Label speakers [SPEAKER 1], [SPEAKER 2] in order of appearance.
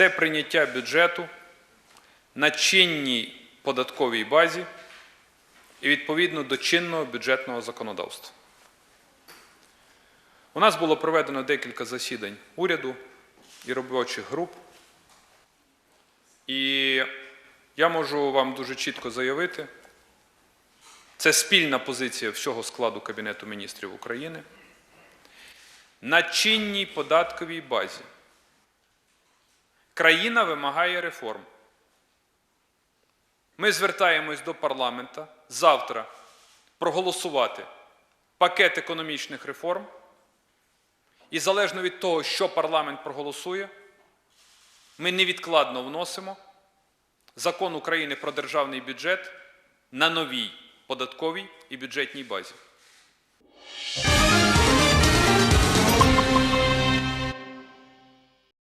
[SPEAKER 1] це прийняття бюджету на чинній податковій базі і відповідно до чинного бюджетного законодавства. У нас було проведено декілька засідань уряду і робочих груп. І я можу вам дуже чітко заявити, це спільна позиція всього складу Кабінету міністрів України. На чинній податковій базі країна вимагає реформ. Ми звертаємось до парламента завтра проголосувати пакет економічних реформ. І залежно від того, що парламент проголосує, ми невідкладно вносимо закон України про державний бюджет на новій податковій і бюджетній базі.